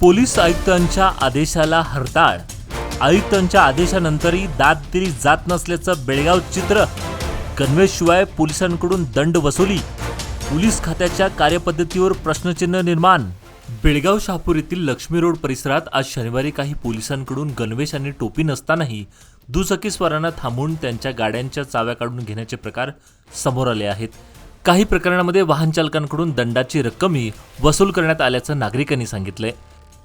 Police आयुक्तांच्या आदेशाला हरताळ. आयुक्तांच्या आदेशानंतरही दाद दिली जात नसल्याचं बेळगाव चित्र. गणवेशशिवाय पोलिसांकडून दंड वसुली. पोलीस खात्याच्या कार्यपद्धतीवर प्रश्नचिन्ह निर्माण. बेळगाव शहापूर येथील लक्ष्मी रोड परिसरात आज शनिवारी काही पोलिसांकडून गणवेश आणि टोपी नसतानाही दुचाकीस्वारांना थांबवून त्यांच्या गाड्यांच्या चाव्या काढून घेण्याचे प्रकार समोर आले आहेत. काही प्रकरणामध्ये वाहन चालकांकडून दंडाची रक्कमही वसूल करण्यात आल्याचं नागरिकांनी सांगितलंय.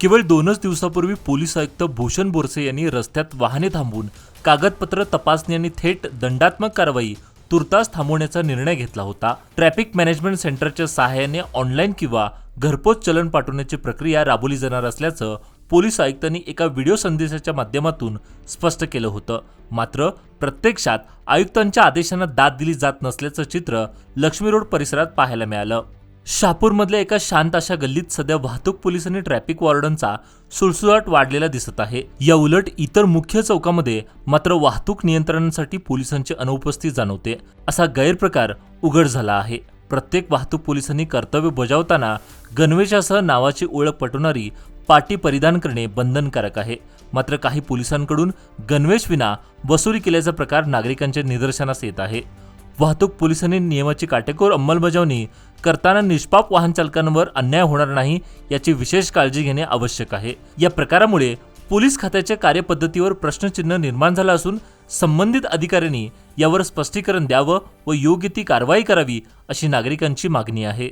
केवळ दोनच दिवसापूर्वी पोलीस आयुक्त भूषण बोरसे यांनी रस्त्यात वाहने थांबवून कागदपत्र तपासणी आणि थेट दंडात्मक कारवाई तुर्तास थांबवण्याचा निर्णय घेतला होता. ट्रॅफिक मॅनेजमेंट सेंटरच्या सहाय्याने ऑनलाईन किंवा घरपोच चलन पाठवण्याची प्रक्रिया राबवली जाणार असल्याचं पोलीस आयुक्तांनी एका व्हिडिओ संदेशाच्या माध्यमातून स्पष्ट केलं होतं. मात्र प्रत्यक्षात आयुक्तांच्या आदेशांना दाद दिली जात नसल्याचं चित्र लक्ष्मी रोड परिसरात पाहायला मिळालं. शहापूरमधल्या एका शांत अशा गल्लीत सध्या वाहतूक पोलीस आणि ट्रॅफिक वॉर्डनचा सुळसुळाट वाढलेला दिसत आहे. या उलट इतर मुख्य चौकामध्ये मात्र वाहतूक नियंत्रणासाठी पोलिसांची अनुपस्थिती जाणवते. असा गैरप्रकार उघड झाला आहे. प्रत्येक वाहतूक पोलिसांनी कर्तव्य बजावताना गणवेशासह नावाची ओळख पटवणारी पाटी परिधान करणे बंधनकारक आहे. मात्र काही पोलिसांकडून गणवेश विना वसुली केल्याचा प्रकार नागरिकांच्या निदर्शनास येत आहे. वाहतूक पोलिसांनी नियमाची काटेकोर अंमलबजावणी करताना निष्पाप वाहन चालकांवर अन्याय होणार नाही याची विशेष काळजी घेणे आवश्यक आहे. या प्रकारामुळे पोलीस खात्याच्या कार्यपद्धतीवर प्रश्नचिन्ह निर्माण झालं असून संबंधित अधिकाऱ्यांनी यावर स्पष्टीकरण द्यावं व योग्य ती कारवाई करावी अशी नागरिकांची मागणी आहे.